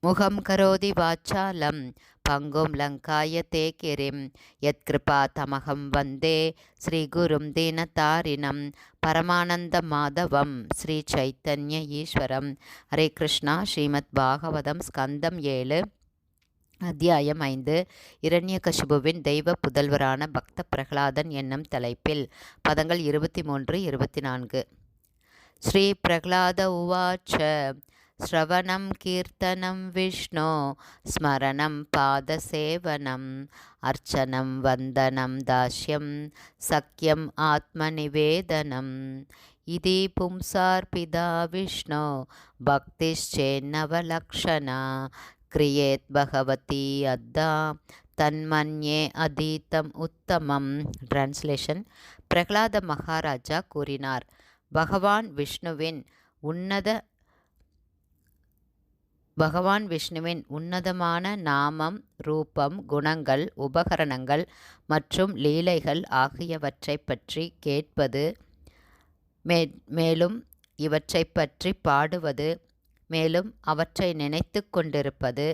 முகம் கரோதி வாச்சாலம் பங்கும் லங்காய தே கிரிம் யத்கிருபா தமகம் வந்தே ஸ்ரீகுரும் தீனதாரிணம் பரமானந்த மாதவம் ஸ்ரீ சைத்தன்ய ஈஸ்வரம். ஹரே கிருஷ்ணா ஸ்ரீமத் பாகவதம் ஸ்கந்தம் ஏழு அத்தியாயம் ஐந்து. இரண்யகசிபுவின் தெய்வ புதல்வரான பக்த பிரகலாதன் என்னும் தலைப்பில் பதங்கள் இருபத்தி மூன்று இருபத்தி நான்கு. ஸ்ரீ பிரகலாத உவாச்ச श्रवणं कीर्तनं विष्णो स्मरणं पादसेवनम् अर्चनं वन्दनं दास्यं सख्यम् आत्मनिवेदनम् इति पुंसार्पिता विष्णो भक्तिश्चेन्नवलक्षणा क्रियेत् भगवती अद्दा தன்மன்யே அதீதம் உத்தமம் டிரான்ஸ்லேஷன் பிரகலாத மகாராஜா கூறினார் பகவான் விஷ்ணுவின் உன்னத பகவான் விஷ்ணுவின் உன்னதமான நாமம் ரூபம் குணங்கள் உபகரணங்கள் மற்றும் லீலைகள் ஆகியவற்றை பற்றி கேட்பது மே மேலும் இவற்றை பற்றி பாடுவது மேலும் அவற்றை நினைத்து கொண்டிருப்பது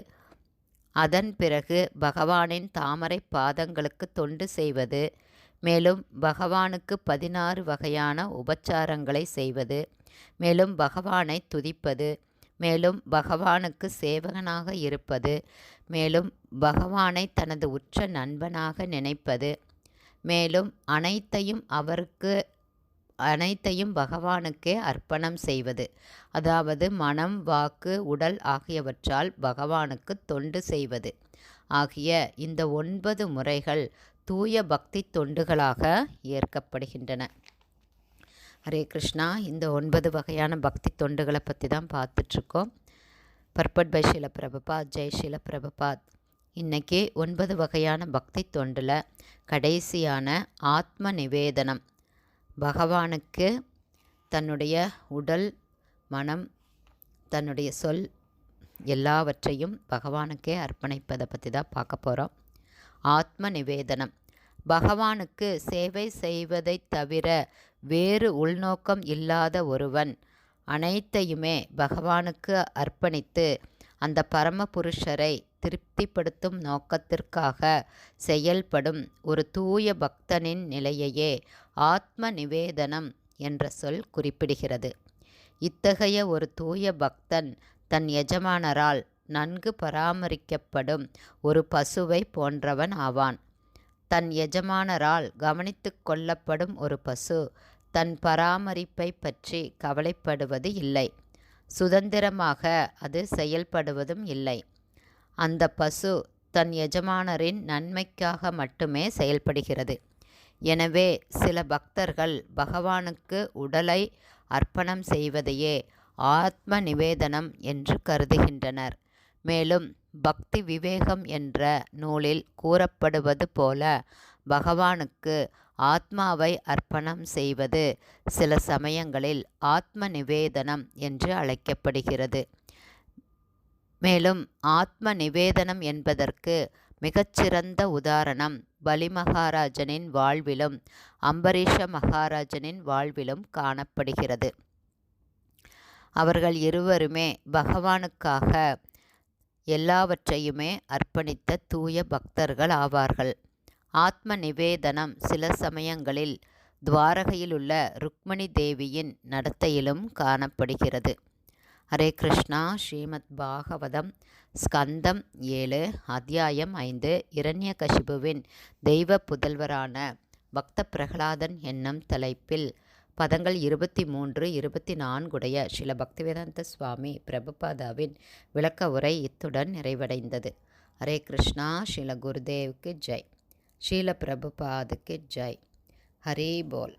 அதன் பிறகு பகவானின் தாமரை பாதங்களுக்கு தொண்டு செய்வது மேலும் பகவானுக்கு பதினாறு வகையான உபச்சாரங்களை செய்வது மேலும் பகவானை துதிப்பது மேலும் பகவானுக்கு சேவகனாக இருப்பது மேலும் பகவானை தனது உற்ற நண்பனாக நினைப்பது மேலும் அனைத்தையும் அவருக்கு அனைத்தையும் பகவானுக்கே அர்ப்பணம் செய்வது அதாவது மனம் வாக்கு உடல் ஆகியவற்றால் பகவானுக்கு தொண்டு செய்வது. ஆகிய இந்த ஒன்பது முறைகள் தூய பக்தி தொண்டுகளாக ஏற்கப்படுகின்றன. ஹரே கிருஷ்ணா. இந்த ஒன்பது வகையான பக்தி தொண்டுகளை பற்றி தான் பார்த்துட்ருக்கோம். பர்பட் பை ஷீல பிரபுபாத் ஜெய் ஷீல இன்றைக்கி ஒன்பது வகையான பக்தி தொண்டில் கடைசியான ஆத்ம நிவேதனம். பகவானுக்கு தன்னுடைய உடல் மனம் தன்னுடைய சொல் எல்லாவற்றையும் பகவானுக்கே அர்ப்பணிப்பதை பற்றி தான் பார்க்க போகிறோம் ஆத்ம நிவேதனம். பகவானுக்கு சேவை செய்வதைத் தவிர வேறு உள்நோக்கம் இல்லாத ஒருவன். அனைத்தையுமே பகவானுக்கு அர்ப்பணித்து அந்த பரமபுருஷரை திருப்திப்படுத்தும் நோக்கத்திற்காக செயல்படும் ஒரு தூய பக்தனின் நிலையையே ஆத்ம நிவேதனம் என்ற சொல் குறிப்பிடுகிறது. இத்தகைய ஒரு தூய பக்தன் தன் எஜமானரால் நன்கு பராமரிக்கப்படும் ஒரு பசுவை போன்றவன் ஆவான். தன் எஜமானரால் கவனித்து கொள்ளப்படும் ஒரு பசு தன் பராமரிப்பை பற்றி கவலைப்படுவது இல்லை. சுதந்திரமாக அது செயல்படுவதும் இல்லை. அந்த பசு தன் எஜமானரின் நன்மைக்காக மட்டுமே செயல்படுகிறது. எனவே சில பக்தர்கள் பகவானுக்கு உடலை அர்ப்பணம் செய்வதையே ஆத்ம நிவேதனம் என்று கருதுகின்றனர். மேலும் பக்தி விவேகம் என்ற நூலில் கூறப்படுவது போல பகவானுக்கு ஆத்மாவை அர்ப்பணம் செய்வது சில சமயங்களில் ஆத்ம நிவேதனம் என்று அழைக்கப்படுகிறது. மேலும் ஆத்ம நிவேதனம் என்பதற்கு மிகச்சிறந்த உதாரணம் பலி மகாராஜனின் வாழ்விலும் அம்பரீஷ மகாராஜனின் வாழ்விலும் காணப்படுகிறது. அவர்கள் இருவருமே பகவானுக்காக எல்லாவற்றையுமே அர்ப்பணித்த தூய பக்தர்கள் ஆவார்கள். ஆத்ம நிவேதனம் சில சமயங்களில் துவாரகையில் உள்ள ருக்மணி தேவியின் நடத்தையிலும் காணப்படுகிறது. ஹரே கிருஷ்ணா ஸ்ரீமத் பாகவதம் ஸ்கந்தம் ஏழு அத்தியாயம் ஐந்து இரண்யகசிபுவின் தெய்வ புதல்வரான பக்த பிரகலாதன் என்னும் தலைப்பில் பதங்கள் இருபத்தி மூன்று இருபத்தி நான்குடைய ஸ்ரீல பக்திவேதாந்த சுவாமி பிரபுபாதாவின் விளக்க உரை இத்துடன் நிறைவடைந்தது. ஹரே கிருஷ்ணா ஸ்ரீல குருதேவுக்கு ஜெய். ஸ்ரீல பிரபுபாதுக்கு ஜெய். ஹரே போல்.